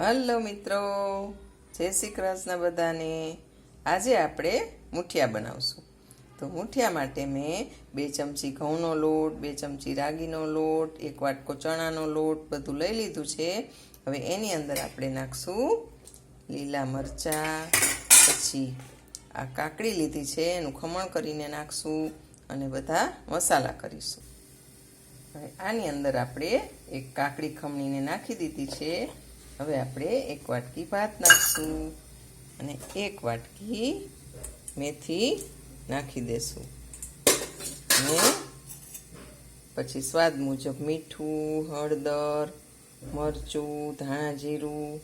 Hello મિત્રો, જય શ્રી કૃષ્ણ બધાને. આજે આપણે મુઠિયા બનાવશું. તો મુઠિયા માટે મેં બે ચમચી ઘઉંનો લોટ, બે ચમચી રાગીનો લોટ, એક વાટકો ચણાનો લોટ બધું લઈ લીધું છે. હવે એની અંદર આપણે નાખશું લીલા મરચાં, પછી આ કાકડી લીધી છે, એનું ખમણ કરીને નાખશું અને બધા મસાલા કરીશું. હવે આની અંદર આપણે એક કાકડી ખમણીને નાખી દીધી છે. હવે આપણે એક વાટકી ભાત નાખશું અને એક વાટકી મેથી નાખી દેશું. અને પછી સ્વાદ મુજબ મીઠું, હળદર, મરચું, ધાણા જીરું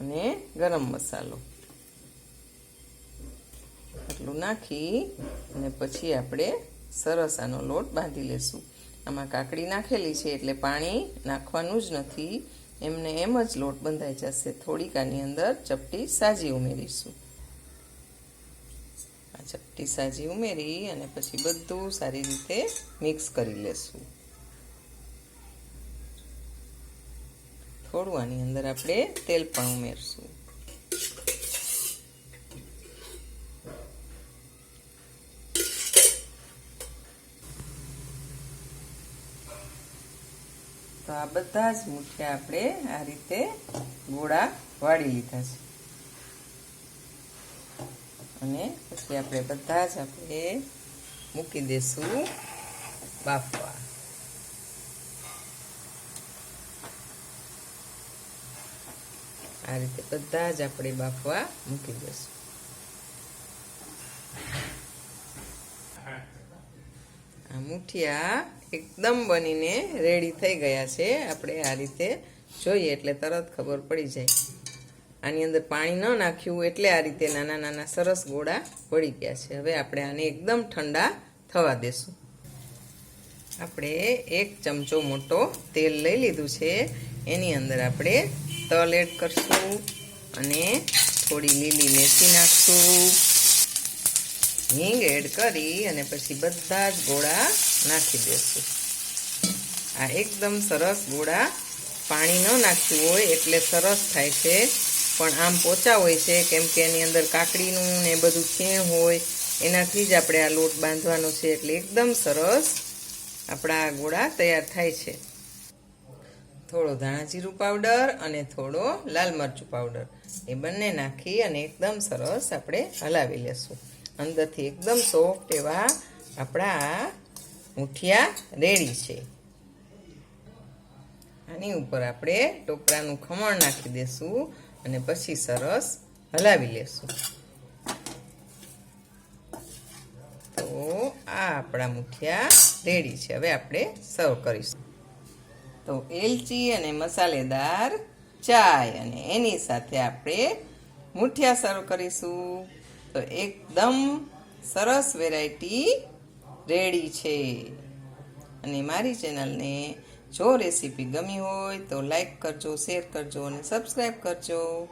અને ગરમ મસાલો. આટલું નાખી અને પછી આપણે સરસ આનો લોટ બાંધી લેશું. આમાં કાકડી નાખેલી છે એટલે પાણી નાખવાનું જ નથી. એમને એમ જ લોટ બંધાઈ જશે. થોડીક આની અંદર ચપટી સાજી ઉમેરીશું. આ ચપટી સાજી ઉમેરી અને પછી બધું સારી રીતે મિક્સ કરી લેશું. થોડું આની અંદર આપણે તેલ પણ ઉમેરશું. તો આ બધા જ મુઠિયા આપણે આ રીતે ગોળા વાળી લીધા છે. અને પછી આપણે બધા જ આપણે મૂકી દેશું બાફવા. આ રીતે બધા જ આપણે બાફવા મૂકી દેશું. મુઠિયા એકદમ બનીને રેડી થઈ ગયા છે. આપણે આ રીતે જોઈએ એટલે તરત ખબર પડી જાય. આની અંદર પાણી ન નાખ્યું એટલે આ રીતે નાના નાના સરસ ગોળા પડી ગયા છે. હવે આપણે આને એકદમ ઠંડા થવા દેશું. આપણે એક ચમચો મોટો તેલ લઈ લીધું છે. એની અંદર આપણે તલ એડ કરશું અને થોડી લીલી મેથી નાખશું. હિંગ એડ કરી અને પછી બધા જ ગોળા નાખી દેશું. આ એકદમ સરસ ગોળા પાણી ન નાખ્યું હોય એટલે સરસ થાય છે. પણ આમ પોચા હોય છે, કેમ કે એની અંદર કાકડીનું ને બધું ખીણ હોય, એનાથી જ આપણે આ લોટ બાંધવાનો છે. એટલે એકદમ સરસ આપણા ગોળા તૈયાર થાય છે. થોડો ધાણા જીરું પાવડર અને થોડો લાલ મરચું પાવડર. એ બંને નાખી અને એકદમ સરસ આપણે હલાવી લેશું. અંદરથી એકદમ સોફ્ટ એવા આપણા મુઠિયા રેડી છે. આની ઉપર આપણે ટોપરાનું ખમણ નાખી દેશું અને પછી સરસ હલાવી લેશું. તો આ આપણા મુઠિયા રેડી છે. હવે આપણે સર્વ કરીશું. તો એલચી અને મસાલેદાર ચાય અને એની સાથે આપણે મુઠિયા સર્વ કરીશું. તો એકદમ સરસ વેરાયટી રેડી છે. અને મારી ચેનલને જો રેસીપી ગમી હોય તો લાઈક કરજો શેર કરજો અને સબસ્ક્રાઈબ કરજો.